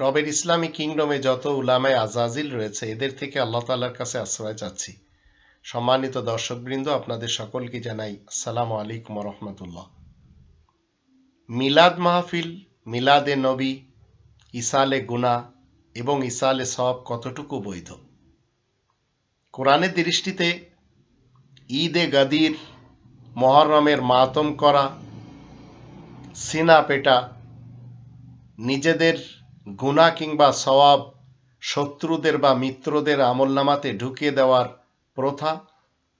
রবের ইসলামী কিংডমে যত উলামায় আজাজিল রয়েছে, এদের থেকে আল্লাহ তাল্লার কাছে আশ্রয় চাচ্ছি। সম্মানিত দর্শকবৃন্দ, আপনাদের সকলকে জানাই আসসালামু আলাইকুম রহমতুল্লাহ। মিলাদ মাহফিল, মিলাদে নবী ইসালে গুনা এবং ইসালে সব কতটুকু বৈধ? কোরআনের দৃষ্টিতে ঈদে গাদির, মহরমের মাতম করা, সিনা পেটা, নিজেদের গুণা কিংবা সওয়াব শত্রুদের বা মিত্রদের আমলনামাতে ঢুকিয়ে দেওয়ার প্রথা,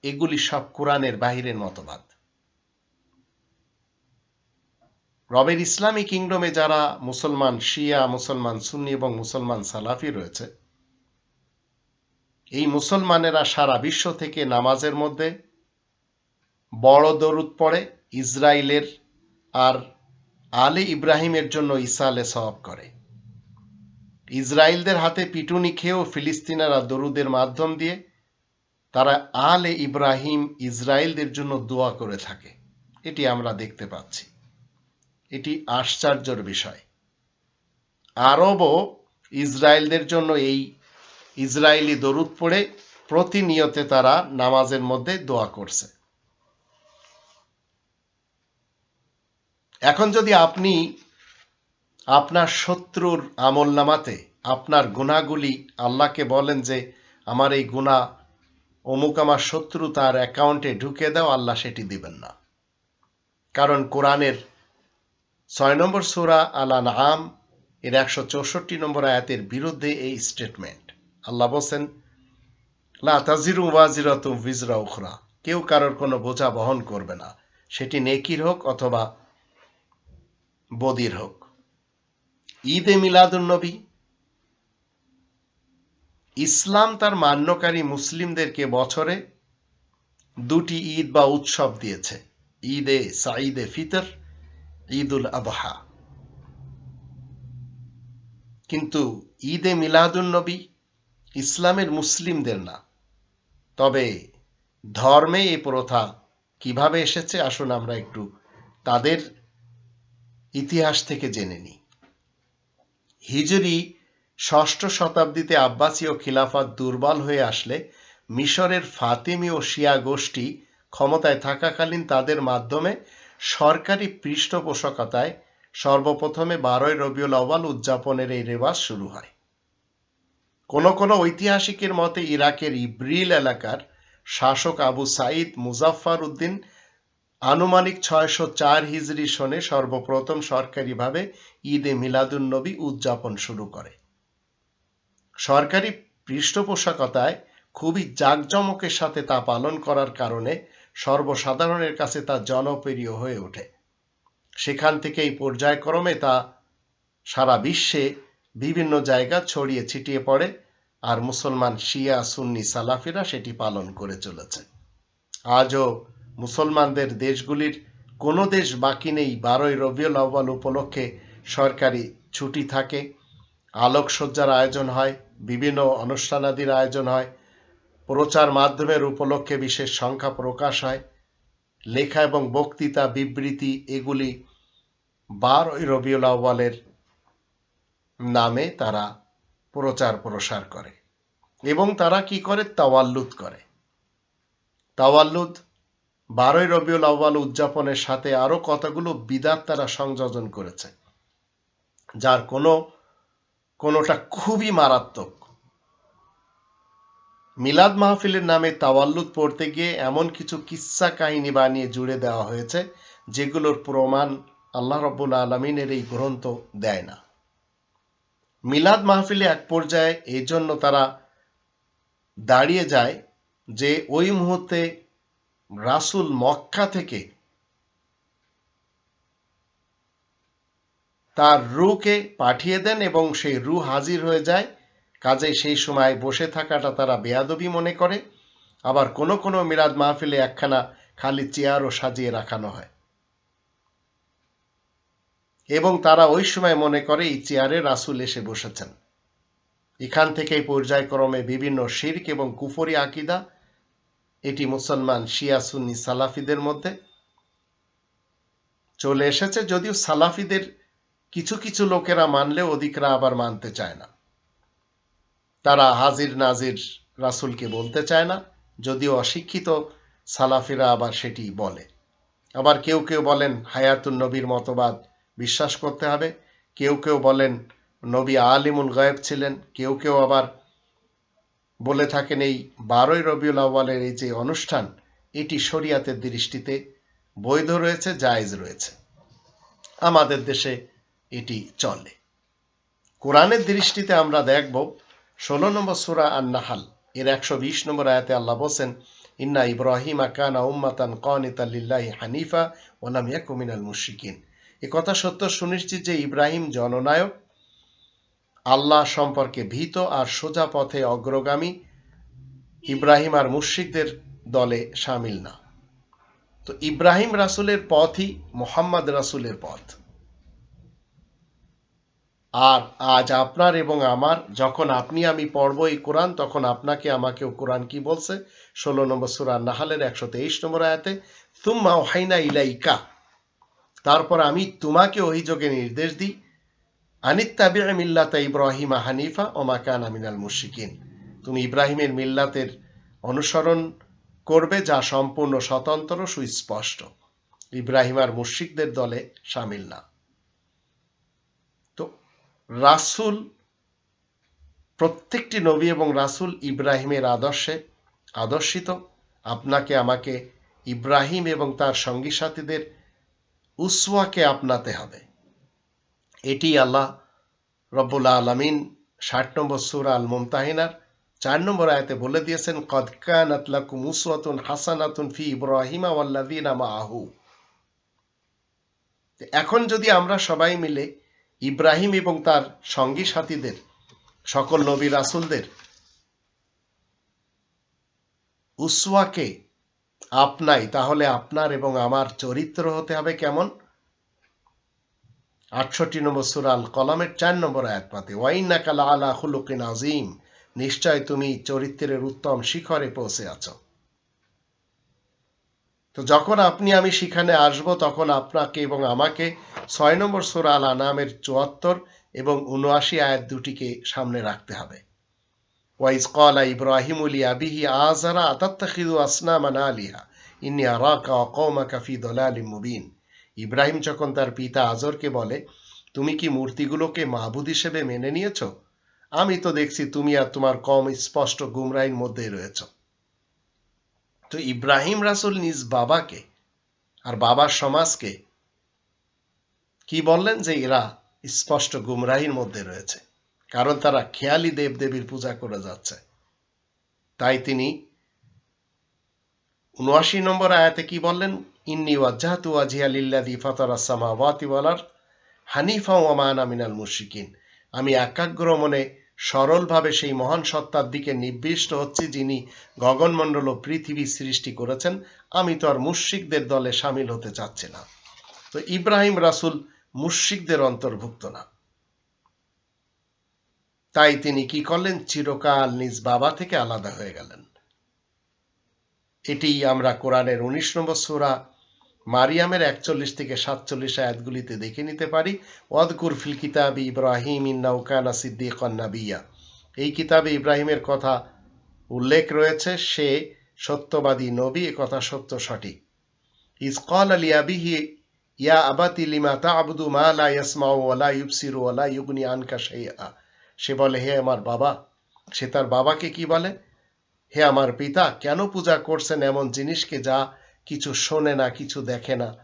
এগুলি সব কোরআনের বাহিরের মতবাদ। রবের ইসলামী কিংডমে যারা মুসলমান শিয়া, মুসলমান সুন্নি এবং মুসলমান সালাফি রয়েছে, এই মুসলমানেরা সারা বিশ্ব থেকে নামাজের মধ্যে বড় দরুদ পড়ে ইসরায়েলের আর আলে ইব্রাহিমের জন্য ইসালে সওয়াব করে। ইসরায়েলদের হাতে পিটুনি খেয়েও ফিলিস্তিনারা দরুদের মাধ্যম দিয়ে তারা আলে ইব্রাহিম ইসরায়েলদের জন্য দোয়া করে থাকে। এটি আমরা দেখতে পাচ্ছি। এটি আশ্চর্যের বিষয়। আরবও ইসরায়েলদের জন্য এই ইসরায়েলি দরুদ পড়ে প্রতিনিয়তে তারা নামাজের মধ্যে দোয়া করছে। এখন যদি আপনি আপনার শত্রুর আমল নামাতে আপনার গুণাগুলি আল্লাহকে বলেন যে, আমার এই গুণা, অমুক আমার শত্রু তার অ্যাকাউন্টে ঢুকে দাও, আল্লাহ সেটি দিবেন না। কারণ কোরআনের ছয় নম্বর সুরা আলা আম এর একশো চৌষট্টি নম্বর আয়াতের বিরুদ্ধে এই স্টেটমেন্ট আল্লাহ বলছেন, লা তাজিরু ভিজরা উখরা, কেউ কারোর কোনো বোঝা বহন করবে না। সেটি নেকির হোক অথবা বদির হোক। ঈদে মিলাদুন্নবী ইসলাম তার মান্যকারী মুসলিমদেরকে বছরে দুটি ঈদ বা উৎসব দিয়েছে। ঈদে সাঈদে ফিতর, ঈদুল আবহা কিন্তু ঈদে মিলাদুন্নবী ইসলামের মুসলিমদের না। তবে ধর্মে এই প্রথা কীভাবে এসেছে আসুন আমরা একটু তাদের ইতিহাস থেকে জেনে নিই। হিজরি ষষ্ঠ শতাব্দীতে আব্বাসীয় খিলাফত দুর্বল হয়ে আসলে মিশরের ফাতিমি ও শিয়া গোষ্ঠী ক্ষমতায় থাকাকালীন তাদের মাধ্যমে সরকারি পৃষ্ঠপোষকতায় সর্বপ্রথমে বারোই রবিউল আওয়াল উদযাপনের এই রেওয়াজ শুরু হয়। কোন কোন ঐতিহাসিকের মতে ইরাকের ইব্রিল এলাকার শাসক আবু সাইদ মুজাফফর উদ্দিন আনুমানিক ছয়শো চার হিজরি সনে সর্বপ্রথম সরকারিভাবে ঈদে মিলাদুন্নবী উদযাপন শুরু করে। সরকারি পৃষ্ঠপোষকতায় খুবই জাঁকজমকের সাথে তা পালন করার কারণে সর্বসাধারণের কাছে তা জনপ্রিয় হয়ে ওঠে। সেখান থেকে এই পর্যায়ক্রমে তা সারা বিশ্বে বিভিন্ন জায়গা ছড়িয়ে ছিটিয়ে পড়ে আর মুসলমান শিয়া, সুন্নি, সালাফিরা সেটি পালন করে চলেছে। আজও মুসলমানদের দেশগুলির কোনো দেশ বাকি নেই বারোই রবিউল আউ্বাল উপলক্ষে সরকারি ছুটি থাকে। আলোকসজ্জার আয়োজন হয়, বিভিন্ন অনুষ্ঠানাদির আয়োজন হয়, প্রচার মাধ্যমের উপলক্ষে বিশেষ সংখ্যা প্রকাশ হয়। লেখা এবং বক্তৃতা, বিবৃতি এগুলি বারোই রবিউল আউ্বালের নামে তারা প্রচার প্রসার করে। এবং তারা কি করে? তাওয়াল্লুদ করে। তাওয়াল্লুদ বারোই রবিউল আউ্বাল উদযাপনের সাথে আরও কতগুলো বিদাত তারা সংযোজন করেছে, যার কোনো, কোনোটা খুবই মারাত্মক। মিলাদ মাহফিলের নামে তাওয়াল্লুদ পড়তে গিয়ে এমন কিছু কিচ্ছা কাহিনী বানিয়ে জুড়ে দেওয়া হয়েছে, যেগুলোর প্রমাণ আল্লাহ রব্বুল আলমিনের এই গ্রন্থ দেয় না। মিলাদ মাহফিলে এক পর্যায়ে এই জন্য তারা দাঁড়িয়ে যায় যে ওই মুহূর্তে রাসুল মক্কা থেকে তার রুকে পাঠিয়ে দেন এবং সেই রু হাজির হয়ে যায়। কাজে সেই সময় বসে থাকাটা তারা বেয়াদবি মনে করে। আবার কোনো কোনো মিলাদ মাহফিলে একখানা খালি চেয়ারও সাজিয়ে রাখানো হয়। এবং তারা ওই সময় মনে করে, এই চেয়ারে রাসুল এসে বসেছেন। এখান থেকেই পর্যায়ক্রমে বিভিন্ন শির্ক এবং কুফরি আকিদা এটি মুসলমান শিয়া সুন্নি সালাফিদের মধ্যে চলে এসেছে, যদিও সালাফিদের কিছু কিছু লোকেরা মানলে অধিকরা আবার মানতে চায় না। তারা হাজির নাজির রাসুলকে বলতে চায় না, যদিও অশিক্ষিত সালাফিরা আবার সেটি বলে। আবার কেউ কেউ বলেন, হায়াতুন নবীর মতবাদ বিশ্বাস করতে হবে। কেউ কেউ বলেন, নবী আলিমুল গায়েব ছিলেন। কেউ কেউ আবার বলে থাকেন এই বারোই রবিউল আউ্বালের এই যে অনুষ্ঠান, এটি শরিয়াতের দৃষ্টিতে বৈধ রয়েছে, জায়েজ রয়েছে। আমাদের দেশে এটি চলে। কোরআনের দৃষ্টিতে আমরা দেখব, ষোলো নম্বর সুরা আন নাহাল এর একশো বিশ নম্বর আয়াতে আল্লাহ বলছেন, ইন্না ইব্রাহিম আকানা উম্মাতান কনিতাল্লিল্লাহি হানিফা ওলাম ইয়াকুমিনাল মুশরিকিন। এ কথা সত্য সুনিশ্চিত যে ইব্রাহিম জননায়ক আল্লাহ সম্পর্কে ভীত আর সোজা পথে অগ্রগামী ইব্রাহিম আর মুশ্রিকদের দলে সামিল না। তো ইব্রাহিম রাসুলের পথই মোহাম্মদ রাসুলের পথ। আর আজ আপনার এবং আমার, যখন আপনি আমি পড়ব এই কোরআন, তখন আপনাকে, আমাকেও কোরআন কি বলছে? ষোলো নম্বর সুরা নাহালের একশো তেইশ নম্বর আয়াতে তুম্মা ওহাইনা ইলাইকা তারপর আমি তোমাকে অভিযোগে নির্দেশ দিই আনিত্তাবি মিল্লাতা ইব্রাহিমা হানিফা ও মাকান আমিনাল মুশিকিন তুমি ইব্রাহিমের মিল্লাতের অনুসরণ করবে, যা সম্পূর্ণ স্বতন্ত্র সুস্পষ্ট। ইব্রাহিম আর মুশিকদের দলে সামিল না। তো রাসুল, প্রত্যেকটি নবী এবং রাসুল ইব্রাহিমের আদর্শে আদর্শিত। আপনাকে, আমাকে ইব্রাহিম এবং তার সঙ্গী সাথীদের উসওয়াকে আপনাতে হবে। এটি আল্লাহ রব্বুল আলমিন ষাট নম্বর সুরা আল মুমতাহিনার চার নম্বর আয়তে বলে দিয়েছেন কদকান হাসানাতুন ফি ইব্রাহিমা ওয়াল্লাদিনা এখন যদি আমরা সবাই মিলে ইব্রাহিম এবং তার সঙ্গী সাথীদের, সকল নবী রাসুলদের উসওয়াকে আপনাই, তাহলে আপনার এবং আমার চরিত্র হতে হবে কেমন? আটষট্টি নম্বর সুরাল কলামের চার নম্বর আয়াত পাতে ওয়াইন্না কালা আলা হুলুকিন আজিম নিশ্চয় তুমি চরিত্রের উত্তম শিখরে পৌঁছে আছো। তো যখন আপনি, আমি সেখানে আসব, তখন আপনাকে এবং আমাকে ছয় নম্বর সুরা আল আনামের চুয়াত্তর এবং উনআশি আয়াত দুটিকে সামনে রাখতে হবে। ওয়াইজ কলা ইব্রাহিম উলি আবিহি আজারা আতাত্তাখিদু আসনামান আলিহা, ইন্নি আরাকা অকৌমাকা ফি দলালিম মুবিন ইব্রাহিম যখন তার পিতা আজরকে বলে, তুমি কি মূর্তিগুলোকে মাহবুদ হিসেবে মেনে নিয়েছ? আমি তো দেখছি তুমি আর তোমার কম স্পষ্ট গুমরাইন মধ্যেই রয়েছ। তো ইব্রাহিম রাসুল নিজ বাবাকে আর বাবার সমাজকে কি বললেন? যে এরা স্পষ্ট গুমরাহির মধ্যে রয়েছে, কারণ তারা খেয়ালি দেব দেবীর পূজা করে যাচ্ছে। তাই তিনি উনআশি নম্বর আয়াতে কি বললেন? ইন্নি ওয়াজ্জাহাতু ওয়াজিহা লিল্লাযী ফাতারা সামাওয়াতি ওয়াল আরদ হানিফা ওয়া মা আনা মিনাল মুশরিকিন। আমি একাগ্র মনে সরলভাবে সেই মহান সত্তার দিকে নির্দিষ্ট হচ্ছি যিনি গগনমণ্ডল ও পৃথিবী সৃষ্টি করেছেন। আমি তো আর মুশ্রিকদের দলে সামিল হতে চাচ্ছি না। তো ইব্রাহিম রাসুল মুশ্রিকদের অন্তর্ভুক্ত না। তাই তিনি কি করলেন? চিরকাল নিজ বাবা থেকে আলাদা হয়ে গেলেন। এটি আমরা কোরআনের উনিশ নম্বর সুরা মারিয়ামের একচল্লিশ থেকে সাতচল্লিশ আয়াতগুলিতে দেখে নিতে পারি। ওয়াদকুর ফিল কিতাব ইব্রাহিম ইন্নাউকানা সিদ্দিক নাবিয়া। এই কিতাবে ইব্রাহিমের কথা উল্লেখ রয়েছে, সে সত্যবাদী নবী, এ কথা সত্য সঠিক। ইসকাল আলী আবিহি, ইয়া আবাতি লিমা তা আবুদু মা লা ইয়াসমাউ ওয়ালা ইউবসিরু ওয়ালা ইউগনি আনকা শাইআ। সে বলে, হে আমার বাবা, সে তার বাবাকে কি বলে? হে আমার পিতা, কেন পূজা করছেন এমন জিনিসকে যা কিছু শোনে না, কিছু দেখে না?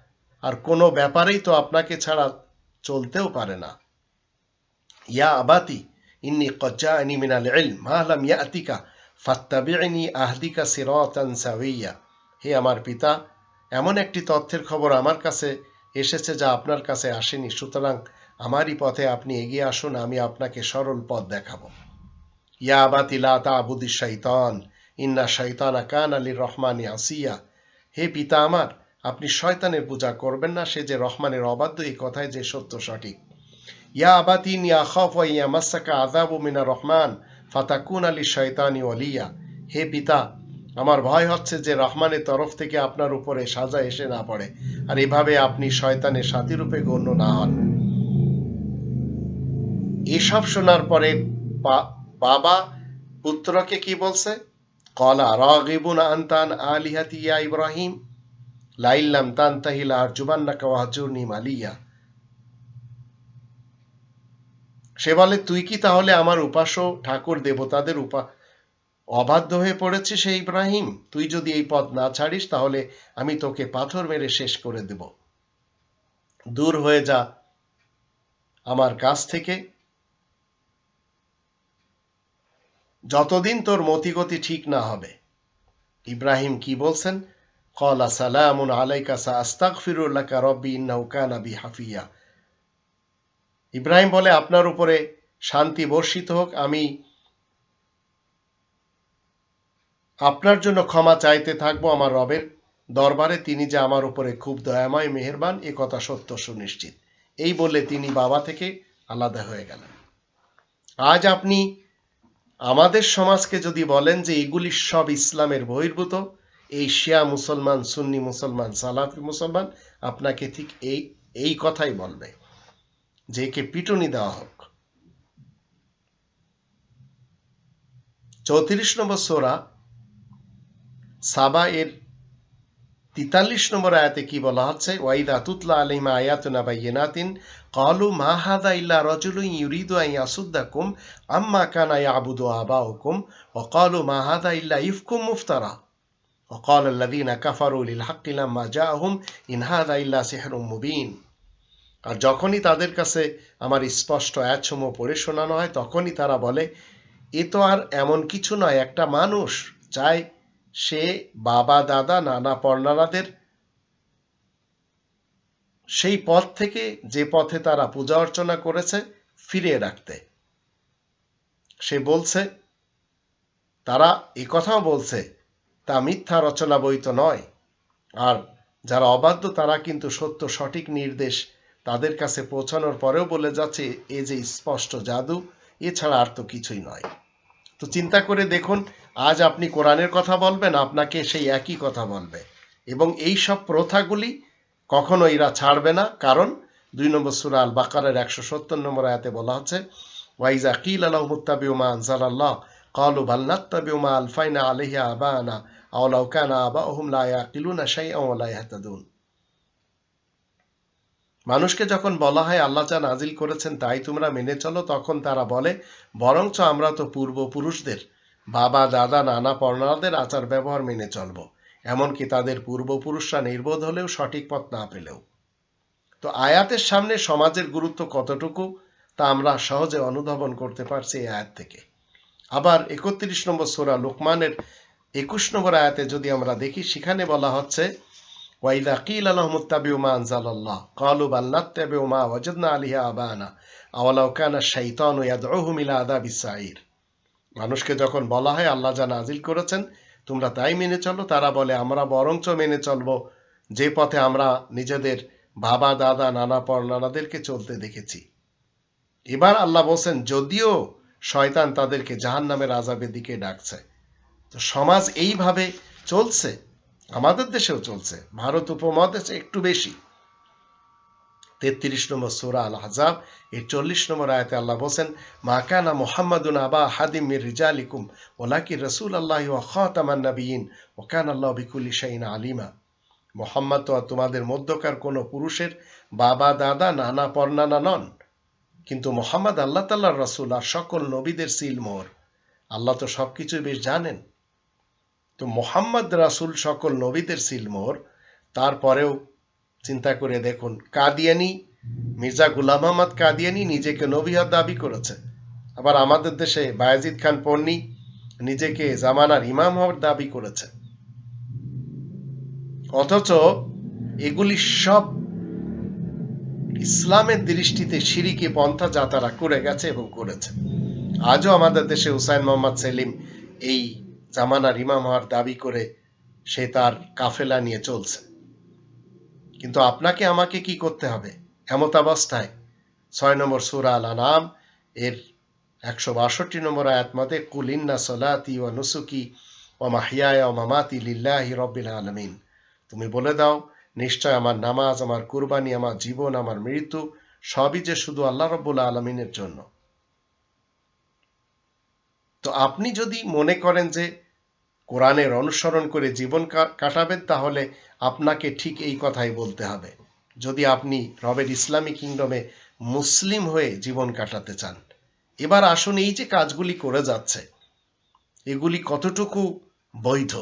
আর কোনো ব্যাপারেই তো আপনাকে ছাড়া চলতেও পারে না। ইয়া আবাতি, ইন্নি কজ্জাআনি মিনাল ইলম, মা লাম ইয়াতিকা ফাত্তাবি'নি আহদিকা সিরাতান সাওয়িয়া। হে আমার পিতা, এমন একটি তথ্যের খবর আমার কাছে এসেছে যা আপনার কাছে আসেনি, সুতরাং আমারই পথে আপনি এগিয়ে আসুন, আমি আপনাকে সরল পথ দেখাবো। ইয়া আবাতি, লা তা'বুদিশ শাইতান ইন্না শাইতানা কান আলী রহমানি আসিয়া। হে পিতা আমার, আপনি শয়তানের পূজা করবেন না, সে যে রহমানের অবাধ্য, এই কথায় যে সত্য সঠিক। ইয়া আবাতিন ইয়া খফ ইয়া মাসাকা আজাবু মিনা রহমান, ফাতাকুন আলী শয়তানি অলিয়া হে পিতা, আমার ভয় হচ্ছে যে রহমানের তরফ থেকে আপনার উপরে সাজা এসে না পড়ে, আর এভাবে আপনি শয়তানের সাথী রূপে গণ্য না হন। এসব শোনার পরে বাবা পুত্রকে কি বলছে? কলা রাগিবুন আনতান আলিহাতি ইয়া ইব্রাহিম লাইল্লাম তানতাহিলা আরজুবান্নাকা ওয়াহজুরনি মালিয়া সে বলে, তুই কি তাহলে আমার উপাস্য ঠাকুর দেবতাদের উপা, অবাধ্য হয়ে পড়েছে সে ইব্রাহিম? তুই যদি এই পথ না ছাড়িস, তাহলে আমি তোকে পাথর মেরে শেষ করে দেব। দূর হয়ে যা আমার কাছ থেকে। যতদিন তোর মতিগতি ঠিক না হবে। ইব্রাহিম কি বলছেন? কলা সালামুন আলাইকা সা আস্তাগফিরুল্লাকা রব্বি ইন্নাহু কানা হাফিয়া। ইব্রাহিম বলে, আপনার উপরে শান্তি বর্ষিত হোক, আমি আপনার জন্য ক্ষমা চাইতে থাকব আমার রবের দরবারে। তিনি যে আমার উপরে খুব দয়াময়, মেহেরবান, এ কথা সত্য সুনিশ্চিত। এই বলে তিনি বাবা থেকে আলাদা হয়ে গেলেন। আজ আপনি আমাদের সমাজকে যদি বলেন যে এগুলি সব ইসলামের বহির্ভূত, এই শিয়া মুসলমান, সুন্নি মুসলমান, সালাফি মুসলমান, আপনাকে ঠিক এই এই কথাই বলবে। যে একে পিটুনি দেওয়া হোক। চৌত্রিশ নম্বর সোরা সাবা এর তিতাল্লিশ নম্বর আয়াতে কি বলা হচ্ছে ওয়াইদা তুতলা আলিমা আয়াতুনা বাইয়িনাতিন قالوا ما هذا إلا رجل يريد أن يصدكم عما كان يعبد آباؤكم وقالوا ما هذا إلا إفك مفترى وقال الذين كفروا للحق لما جاءهم إن هذا إلا سحر مبين আর যখনই তাদের কাছে আমার স্পষ্ট অ্যাচ্ছম পড়ে শোনানো হয় তখনই তারা বলে এ তো আর এমন কিছু নয় একটা মানুষ চায় সে বাবা, দাদা, নানা পর্ণানাদের সেই পথ থেকে যে পথে তারা পূজা অর্চনা করেছে, ফিরিয়ে রাখতে। সে বলছে, তারা এ কথাও বলছে, তা মিথ্যা রচনা বই তো নয়। আর যারা অবাধ্য, তারা কিন্তু সত্য, সঠিক নির্দেশ তাদের কাছে পৌঁছানোর পরেও বলে যাচ্ছে, এ যে স্পষ্ট জাদু এছাড়া আর তো কিছুই নয়। তো চিন্তা করে দেখুন আজ আপনি কোরআনের কথা বলবেন আপনাকে সেই একই কথা বলবে এবং এই সব প্রথাগুলি কখনো এরা ছাড়বে না কারণ দুই নম্বর সুরা আল বাকারের একশো সত্তর নম্বর আয়াতে বলা হচ্ছে ওয়াইজা কিল আলাহ মুত্তাবিউমা আনজালাল্লাহ قالوا بل نتبع ما ألفينا عليه آباءنا أو لو كان آباؤهم لا يعقلون شيئا ولا يهتدون মানুষকে যখন বলা হয় আল্লাহ যা নাজিল করেছেন তাই তোমরা মেনে চলো তখন তারা বলে বরঞ্চ আমরা তো পূর্বপুরুষদের বাবা, দাদা, নানা পর্ণাদের আচার ব্যবহার মেনে চলব। এমনকি তাদের পূর্বপুরুষরা নির্বোধ হলেও সঠিক পথ না পেলেও। তো আয়াতের সামনে সমাজের গুরুত্ব কতটুকু, তা আমরা সহজে অনুধাবন করতে পারছি এই আয়াত থেকে। আবার একত্রিশ নম্বর সোরা লোকমানের একুশ নম্বর আয়াতে যদি আমরা দেখি, সেখানে বলা হচ্ছে ওয়াইদা কিল আলহ মুত্তাবিউমা আনজালাল্লাহ, কালু বাল্লাত্তাবিউমা ওয়াজদনা আলিহা আবানা, আওয়ালাউ কানা শাইতানু ইয়াদউহুম ইলা আযাবিস সাঈর। মানুষকে যখন বলা হয়, আল্লাহ যা নাজিল করেছেন, তোমরা তাই মেনে চলো। তারা বলে, আমরা বরঞ্চ মেনে চলবো। যে পথে আমরা নিজেদের বাবা, দাদা, নানা পরনানাদেরকে চলতে দেখেছি। এবার আল্লাহ বলছেন, যদিও শয়তান তাদেরকে জাহান নামের আজাবের দিকে ডাকছে, তো সমাজ এইভাবে চলছে? আমাদের দেশেও চলছে। ভারত উপমহাদেশে একটু বেশি। তেত্রিশ নম্বর সুরা আল হাজাব এর চল্লিশ নম্বর আয়তে আল্লাহ বলছেন, মা কানা মোহাম্মদুন আবা হাদিম মির রিজা রিজালিকুম ওলাকি রসুল আল্লাহ ও খাতামান নবীন ও কান আল্লাহ বিকুল্লি শাইন আলিমা। মোহাম্মদ তো তোমাদের মধ্যকার কোনো পুরুষের বাবা, দাদা, নানা, পর্নানা নন। কিন্তু মোহাম্মদ আল্লাহ তাল্লাহ রসুল আর সকল নবীদের সিলমোর আল্লাহ তো সবকিছুই বেশ জানেন। তো মোহাম্মদ রাসুল সকল নবীদের সিলমোর তারপরেও চিন্তা করে দেখুন। কাদিয়ানি, মির্জা গুলাম আহমদ কাদিয়ানি নিজেকে নবীহার দাবি করেছে। আবার আমাদের দেশে বায়াজিদ খান পন্নি নিজেকে জামানার ইমাম হওয়ার দাবি করেছে। অথচ এগুলি সব ইসলামের দৃষ্টিতে সিরিকে পন্থা যা তারা করে গেছে এবং করেছে। আজও আমাদের দেশে হুসাইন মোহাম্মদ সেলিম এই জামানার ইমাম হওয়ার দাবি করে সে তার কাফেলা নিয়ে চলছে। কিন্তু আপনাকে আমাকে কি করতে হবে? এমতাবস্থায়। ছয় নম্বর সুরা আল আনাম এর একশো বাষট্টি নম্বর আয়াত মতে কুলিন্না সলাতি ও নুসুকি ও মাহিয়ায় ও মামাতি লিল্লাহি রব্বিল আলমিন। তুমি বলে দাও, নিশ্চয় আমার নামাজ, আমার কুরবানি, আমার জীবন, আমার মৃত্যু সবই যে শুধু আল্লাহ রব্বুল আলমিনের জন্য। তো আপনি যদি মনে করেন যে কোরআনের অনুসরণ করে জীবন কাটাবেন, তাহলে আপনাকে ঠিক এই কথাই বলতে হবে। যদি আপনি রবের ইসলামী কিংডমে মুসলিম হয়ে জীবন কাটাতে চান, এবার আসুন এই যে কাজগুলি করে যাচ্ছে, এগুলি কতটুকু বৈধ?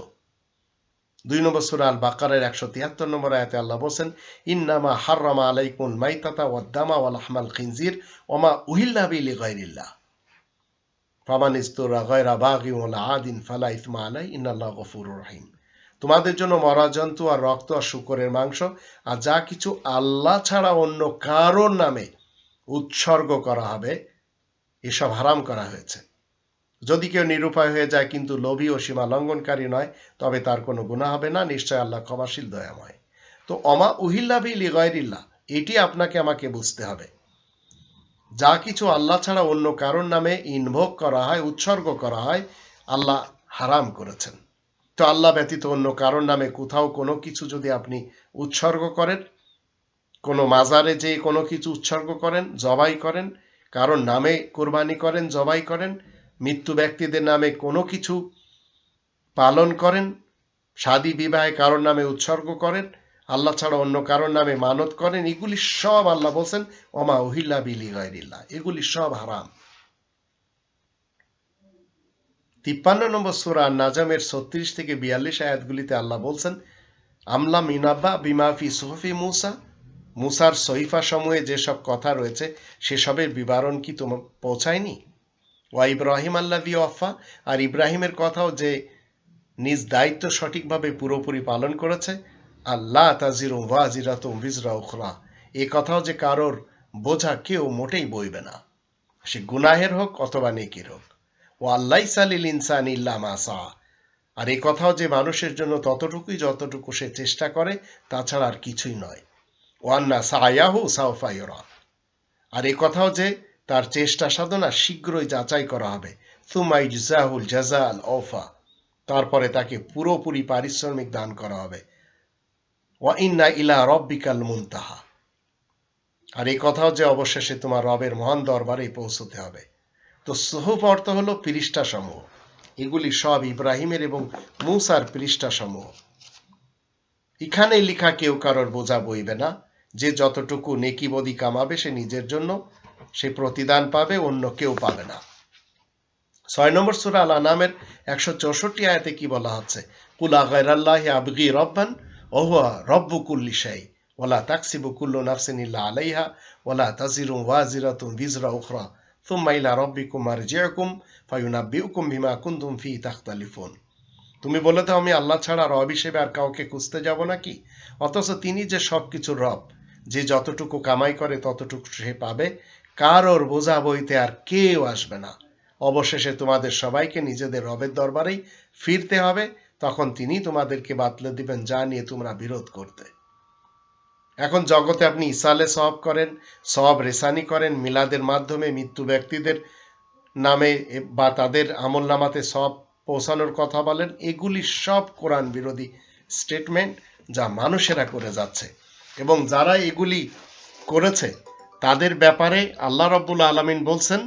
দুই নম্বর সুরা আল বাকারের একশো তিয়াত্তর নম্বর আয়াতে আল্লাহ বলছেন, ইন্নামা হাররামা আলাইকুন মাইতাতা ওয়াদ্দামা ওয়াল আহমাল খিনজির ওমা উহিল্লা বিলি ফামান ইস্তুরা তোমাদের জন্য মরা জন্তু আর রক্ত আর শুকরের মাংস আর যা কিছু আল্লাহ ছাড়া অন্য কারোর নামে উৎসর্গ করা হবে, এসব হারাম করা হয়েছে। যদি কেউ নিরুপায় হয়ে যায় কিন্তু লোভী ও সীমা লঙ্ঘনকারী নয়, তবে তার কোনো গুণা হবে না, নিশ্চয় আল্লাহ ক্ষমাশীল, দয়াময়। তো অমা উহিল্লা উহিল্লাবি লিগয়রিল্লাহ এটি আপনাকে আমাকে বুঝতে হবে। যা কিছু আল্লাহ ছাড়া অন্য কারোর নামে ইনভোগ করা হয়, উৎসর্গ করা হয়, আল্লাহ হারাম করেছেন। তো আল্লাহ ব্যতীত অন্য কারোর নামে কোথাও কোনো কিছু যদি আপনি উৎসর্গ করেন, কোনো মাজারে যে কোনো কিছু উৎসর্গ করেন, জবাই করেন, কারোর নামে কোরবানি করেন, জবাই করেন, মৃত্যু ব্যক্তিদের নামে কোনো কিছু পালন করেন শাদী বিবাহে কারোর নামে উৎসর্গ করেন আল্লাহ ছাড়া অন্য কারোর নামে মানত করেন, এগুলি সব আল্লাহ বলছেন, ওমা উহিল্লা বিলি গায়রিল্লাহ, এগুলি সব হারাম। তিপ্পান্ন নম্বর সুরা নাজামের ছত্রিশ থেকে বিয়াল্লিশ আয়াতগুলিতে আল্লাহ বলছেন, আমলা মিনাব্বা বিমাফি সুহফি মুসা, মুসার সহিফা সমূহে যেসব কথা রয়েছে, সেসবের বিবরণ কি তোমার পৌঁছায়নি? ওয়া ইব্রাহিম আল্লাহ অফা আর ইব্রাহিমের কথাও যে নিজ দায়িত্ব সঠিকভাবে পুরোপুরি পালন করেছে আল্লাহ তাজিরু ওয়াজিরাতুম বিজরা উখরা। এ কথাও যে কারোর বোঝা কেউ মোটেই বইবে না। সে গুনাহের হোক অথবা নেকির হোক। ও আল্লাহ সালিল ইনসান ইল্লা মাসা আর এই কথাও যে মানুষের জন্য ততটুকুই যতটুকু সে চেষ্টা করে তাছাড়া আর কিছুই নয়। ওয়ান্না সায়াহু সাউফাইরা আর এই কথাও যে তার চেষ্টা সাধনা শীঘ্রই যাচাই করা হবে। সুমাই জাহুল জাজাল ওফা তারপরে তাকে পুরোপুরি পারিশ্রমিক দান করা হবে। ওয়া ইন্না ইলা রব্বিকাল মুনতাহা। আর এই কথাও যে অবশেষে তোমার রবের মহান দরবারেই পৌঁছতে হবে। তো সুহুফ অর্থ হলো পৃষ্ঠা সমূহ। এগুলি সব ইব্রাহিমের এবং মুসার পৃষ্ঠা সমূহ। এখানে লেখা কেউ কারোর বোঝা বইবে না। যে যতটুকু নেকিবদি কামাবে সে নিজের জন্য, সে প্রতিদান পাবে, অন্য কেউ পাবে না। ছয় নম্বর সুরা আল আনামের একশো চৌষট্টি আয়াতে কি বলা হচ্ছে? কুলা গায়রাল্লাহ আবগি রব্বান ওহুয়া রব্বু শাই ওলা তাকসিবু কুল্লু নাফসিন ইল্লা আলাইহা ওলা তাজিরু ওয়াজিরাতুম বিজরা উখরা থুম্মা ইলা রব্বিকুম মারজিউকুম ফায়ুনাব্বিউকুম বিমা কুনতুম ফি তাখতালিফুন। তুমি বলে দাও, আমি আল্লাহ ছাড়া রব হিসেবে আর কাউকে খুঁজতে যাব নাকি? অথচ তিনি যে সবকিছুর রব, যে যতটুকু কামাই করে ততটুকু সে পাবে, কারোর বোঝা বইতে আর কেউ আসবে না। অবশেষে তোমাদের সবাইকে নিজেদের রবের দরবারেই ফিরতে হবে তখন তিনি তোমাদেরকে বাতলে দিবেন, যা নিয়ে তোমরা বিরোধ করতে। এখন জগতে আপনি ইসালে সব করেন সব রেসানি করেন, মিলাদের মাধ্যমে মৃত্যু ব্যক্তিদের নামে বা তাদের আমল নামাতে সব পৌঁছানোর কথা বলেন, এগুলি সব কোরআন বিরোধী স্টেটমেন্ট যা মানুষেরা করে যাচ্ছে। এবং যারা এগুলি করেছে, তাদের ব্যাপারে আল্লাহ রব্বুল আলমিন বলছেন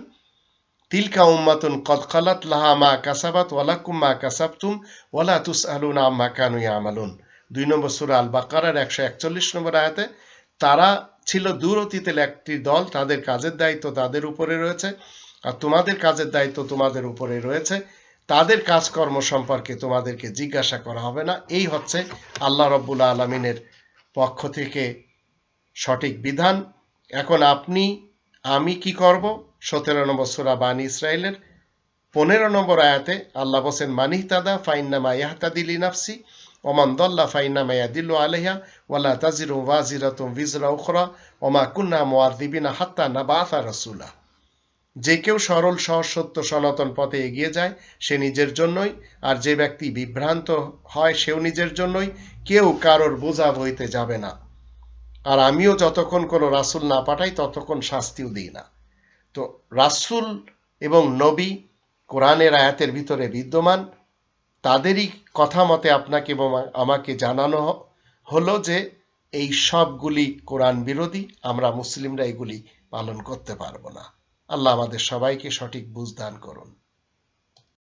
তিলকা উম্মাতুন কদ খালাত লাহা মা কাসাবাত ওয়ালাকুম মা কাসাবতুম ওয়ালা তুস আলুন আম্মা কানু আমালুন দুই নম্বর সুরা আল বাকারার একশো একচল্লিশ নম্বর আয়াতে, তারা ছিল দূর অতীতের একটি দল, তাদের কাজের দায়িত্ব তাদের উপরে রয়েছে আর তোমাদের কাজের দায়িত্ব তোমাদের উপরে রয়েছে। তাদের কাজকর্ম সম্পর্কে তোমাদেরকে জিজ্ঞাসা করা হবে না। এই হচ্ছে আল্লাহ রব্বুল আলমিনের পক্ষ থেকে সঠিক বিধান। এখন আপনি, আমি কি করব? সতেরো নম্বর সুরা বানী ইসরায়েলের পনেরো নম্বর আয়াতে আল্লাহ বসেন মানিহতাদা ফাইন্নামা ইয়াহতাদিলি নাফসি ওমান দল্লা ফাইন্নামা ইয়াদিল্লু আলাইহা ওয়ালা তাজিরু ওয়াজিরাতুম বিজরা উখরা ওমা কুন্না মুআযিবিনা হাত্তা না নাবাথা রাসূলা। যে কেউ সরল, সহজ, সত্য, সনাতন পথে এগিয়ে যায়, সে নিজের জন্যই, আর যে ব্যক্তি বিভ্রান্ত হয়, সেও নিজের জন্যই, কেউ কারোর বোঝা বইতে যাবে না। আর আমিও যতক্ষণ কোনো রাসূল না পাঠাই, ততক্ষণ শাস্তিও দিই না। তো রাসুল এবং নবী কোরআনের আয়াতের ভিতরে বিদ্যমান। তাদেরই কথা মতে আপনাকে এবং আমাকে জানানো হলো যে এই সবগুলি কোরআন বিরোধী, আমরা মুসলিমরা এগুলি পালন করতে পারব না। আল্লাহ আমাদের সবাইকে সঠিক বুঝদান করুন।